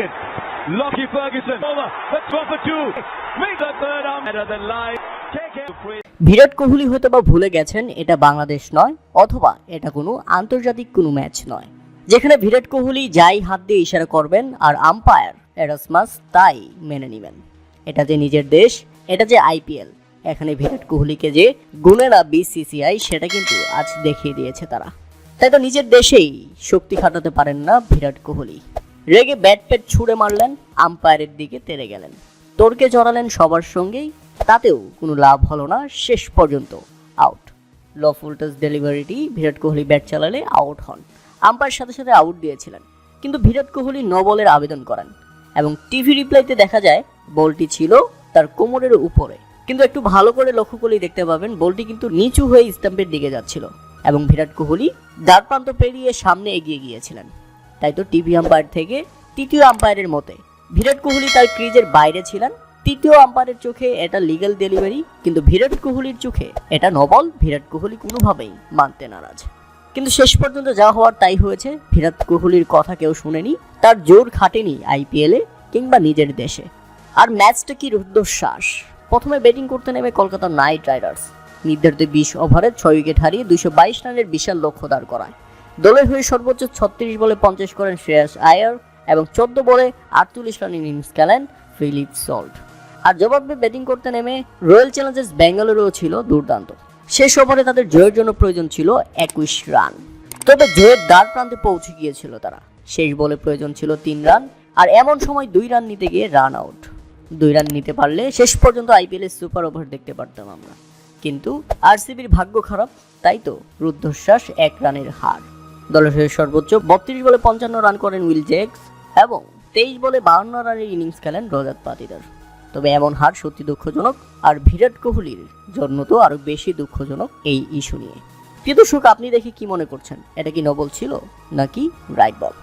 second. Lockie Ferguson over. That's one for two. Make the third arm of the line. Virat Kohli হয়তো বা ভুলে গেছেন, এটা বাংলাদেশ নয়, অথবা এটা কোনো আন্তর্জাতিক কোনো ম্যাচ নয় যেখানে বিরাট কোহলি যাই হাত দিয়ে ইশারা করবেন আর আম্পায়ার এরাসমাস তাই মেনে নেবেন এটা যে নিজের দেশ, এটা যে আইপিএল, এখানে বিরাট কোহলিকে যে না বিসিসিআই, সেটা কিন্তু আজ দেখিয়ে দিয়েছে তারা তাই তো নিজের দেশেই শক্তি খাটাতে পারেন না বিরাট কোহলি রেগে ব্যাট প্যাট ছুঁড়ে মারলেন, আম্পায়ারের দিকে তেড়ে গেলেন। তর্কে জড়ালেন সবার সঙ্গেই, তাতেও কোনো লাভ হলো না শেষ পর্যন্ত। আউট ল ফুলটাস ডেলিভারিটি বিরাট কোহলি ব্যাট চালালে আউট হন। আম্পায়ার সাথে সাথে আউট দিয়েছিলেন। কিন্তু বিরাট কোহলি ন বলের আবেদন করেন এবং টিভি রিপ্লাইতে দেখা যায় বলটি ছিল তার কোমরের উপরে। কিন্তু একটু ভালো করে লক্ষ্য করলেই দেখতে পাবেন বলটি কিন্তু নিচু হয়ে স্টাম্পের দিকে যাচ্ছিল এবং বিরাট কোহলি দ্বার প্রান্ত পেরিয়ে সামনে এগিয়ে গিয়েছিলেন। তাই তো টিভি আম্পায়ার থেকে তৃতীয় আম্পায়ারের মতে বিরাট কোহলি তার ক্রিজের বাইরে ছিলেন। তৃতীয় আম্পায়ারের চোখে এটা লিগ্যাল ডেলিভারি কিন্তু বিরাট কোহলির চোখে এটা নবল। বিরাট কোহলি কোনোভাবেই মানতে নারাজ। কিন্তু শেষ পর্যন্ত যা হওয়ার তাই হয়েছে। বিরাট কোহলির কথা কেউ শুনেনি, তার জোর খাটেনি আইপিএলে কিংবা নিজের দেশে। আর ম্যাচটা কি রুদ্ধশ্বাস প্রথমে ব্যাটিং করতে নেমে কলকাতা নাইট রাইডার্স। নির্ধারিত বিশ ওভারে ছয় উইকেট হারিয়ে দুশো বাইশ রানের বিশাল লক্ষ্য দাঁড় করায়। দলের হয়ে সর্বোচ্চ ছত্রিশ বলে পঞ্চাশ করেন শ্রেয়াস আয়ার এবং চোদ্দ বলে আটচল্লিশ রানের ইনিংস খেলেন ফিলিপ সল্ট। আর জবাবে ব্যাটিং করতে নেমে রয়্যাল চ্যালেঞ্জার্স ব্যাঙ্গালোরেও ছিল দুর্দান্ত। শেষ ওভারে তাদের জয়ের জন্য প্রয়োজন ছিল একুশ রান। তবে জয়ের দ্বার প্রান্তে পৌঁছে গিয়েছিল তারা। শেষ বলে প্রয়োজন ছিল তিন রান, আর এমন সময় দুই রান নিতে গিয়ে রান আউট। দুই রান নিতে পারলে শেষ পর্যন্ত আইপিএল এর সুপার ওভার দেখতে পারতাম আমরা। কিন্তু আরসিবির ভাগ্য খারাপ, তাই তো রুদ্ধশ্বাস এক রানের হার। দলের হয়ে সর্বোচ্চ বত্রিশ বলে পঞ্চান্ন রান করেন উইল জেক্স এবং তেইশ বলে বাউন্ন রানের ইনিংস খেলেন রজাত পাতিদার। তবে এমন হার সত্যি দুঃখজনক আর বিরাট কোহলির জন্য তো আরও বেশি দুঃখজনক এই ইস্যু নিয়ে। প্রিয় দর্শক, আপনি দেখে কি মনে করছেন? এটা কি নবল ছিল নাকি রাইট বল?